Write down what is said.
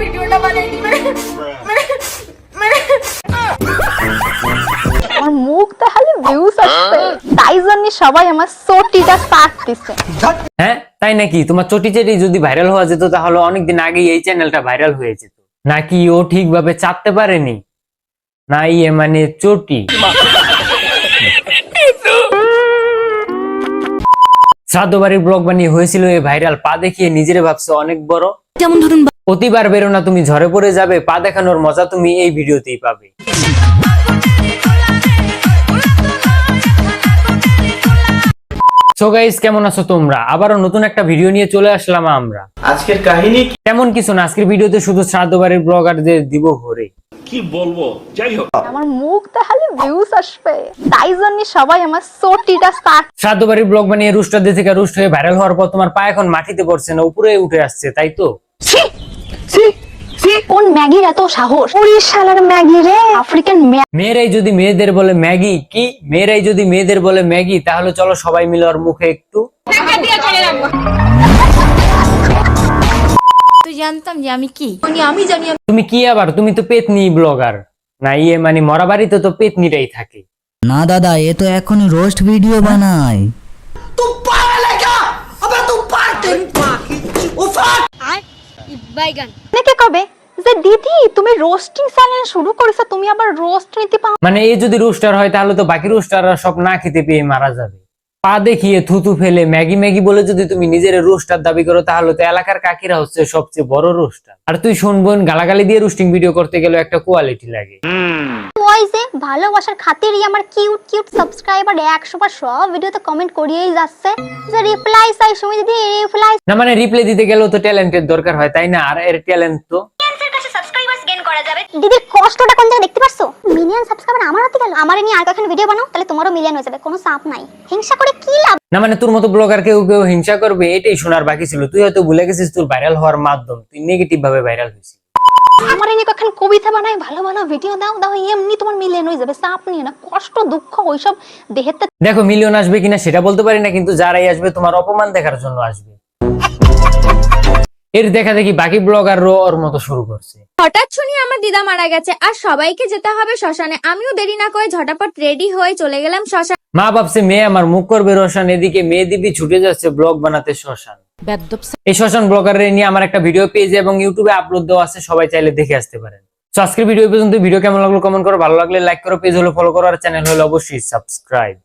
ভিডিওটা মানে মানে মানে। আমার মুখ তাহলে ভিউজ আসছে। তাই জন্য সবাই আমার সাথ হ্যাঁ তাই নাকি? তোমার চটি চেটি যদি ভাইরাল হওয়া যেত তাহলে অনেকদিন আগেই এই চ্যানেলটা ভাইরাল হয়ে যেত। নাকি ও ঠিকভাবে চাপতে পারেনি? না ইয়ে মানে চটি। শ্রাদ্ধ ব্লগ বানিয়ে হয়েছিল এই ভাইরাল পা দেখিয়ে নিজেরে ভাবছে অনেক বড়। যেমন ধরুন প্রতিবার বেরো না তুমি ঝরে পড়ে যাবে পা দেখানোর মজা তুমি এই ভিডিওতেই পাবে। সো গাইস কেমন আছো তোমরা? আবারও নতুন একটা ভিডিও নিয়ে চলে আসলাম আমরা। আজকের কাহিনী কি? তেমন কিছু না আজকের ভিডিওতে শুধু শ্রাদ্ধ বাড়ির ব্লগারদের দিব ভরে। কি বলব? যাই হোক। আমার মুখ তাহলে ভিউজ আসবে। তাই জন্য সবাই আমার সোটিটা শ্রাদ্ধ বাড়ির ব্লগ বানিয়ে রুস্টারদের থেকে রুস্ট হয়ে ভাইরাল হওয়ার পর তোমার পা এখন মাটিতে পড়ছে না উপরে উঠে আসছে তাই তো? কোন ম্যাগির এত সাহস? ওরে শালার ম্যাগি রে! আফ্রিকান মেয়েরাই যদি মেয়েদের বলে ম্যাগি কি? মেয়েরাই যদি মেয়েদের বলে ম্যাগি তাহলে চলো সবাই মিলে ওর মুখে একটু জানতাম যে আমি কি? মানে আমি জানি আমি তুমি কি আবার? তুমি তো পেতনি ব্লগার। না ইয়ে মানে মরা বাড়িতে তো পেতনিটাই থাকে। না দাদা এ তো এখন রোস্ট ভিডিও বানায়। অনেকে কবে? যে দিদি তুমি রোস্টিং চ্যানেল শুরু করেছ তুমি আবার রোস্ট নিতে পাও মানে এই যদি রুস্টার হয় তাহলে তো বাকি রুস্টাররা সব না খেতে পেয়ে মারা যাবে। পা দেখিয়ে থুতু ফেলে ম্যাগি ম্যাগি বলে যদি তুমি নিজের রুস্টার দাবি করো তাহলে তো এলাকার কাকিরা হচ্ছে সবচেয়ে বড় রুস্টার। আর তুই শুনবোন গালাগালি দিয়ে রুস্টিং ভিডিও করতে গেলে একটা কোয়ালিটি লাগে। ভালোবাসার খাতিরই আমার কিউট কিউট সাবস্ক্রাইবার একশো বার সব ভিডিওতে কমেন্ট করিয়েই যাচ্ছে। যে রিপ্লাই চাই দিদি রিপ্লাই না মানে রিপ্লাই দিতে গেলেও তো ট্যালেন্টের দরকার হয় তাই না? আর এর ট্যালেন্ট তো দিদির কষ্টটা মিলিয়ন সাবস্ক্রাইবার আমার হাতে গেল। আমার নিয়ে আর কখন ভিডিও বানাও তাহলে তোমারও মিলিয়ন হয়ে যাবে কোনো চাপ নাই। হিংসা করে কি লাভ? না মানে তোর মতো ব্লগার কেউ কেউ হিংসা করবে এটাই শোনার বাকি ছিল। তুই হয়তো ভুলে গেছিস তোর ভাইরাল হওয়ার মাধ্যম। তুই নেগেটিভ ভাবে ভাইরাল হয়েছিস। আমার নিয়ে কখন কবিতা বানাই ভালো ভালো ভিডিও দাও দাও এমনি তোমার মিলিয়ন হয়ে যাবে চাপ নিয়ে না কষ্ট দুঃখ ওইসব দেহেতে দেখো মিলিয়ন আসবে কিনা সেটা বলতে পারি না কিন্তু যারাই আসবে তোমার অপমান দেখার জন্য আসবে। এর দেখা দেখি বাকি ব্লগারও ওর মতো শুরু করছে। হঠাৎ শুনি আমার দিদা মারা গেছে আর সবাইকে যেতে হবে শ্মশানে। আমিও দেরি না করে ঝটাপট রেডি হয়ে চলে গেলাম শ্মশান মা ভাবছে মেয়ে আমার মুখ করবে রোশন এদিকে মেয়ে দিবি ছুটে যাচ্ছে ব্লগ বানাতে শ্মশান। এই শ্মশান ব্লগারের নিয়ে আমার একটা ভিডিও পেজে এবং ইউটিউবে আপলোড দেওয়া আছে সবাই চাইলে দেখে আসতে পারেন। তো আজকের ভিডিও পর্যন্ত ভিডিও কেমন লাগল কমেন্ট করো ভালো লাগলে লাইক করো পেজ হলো ফলো করো আর চ্যানেল হলো অবশ্যই সাবস্ক্রাইব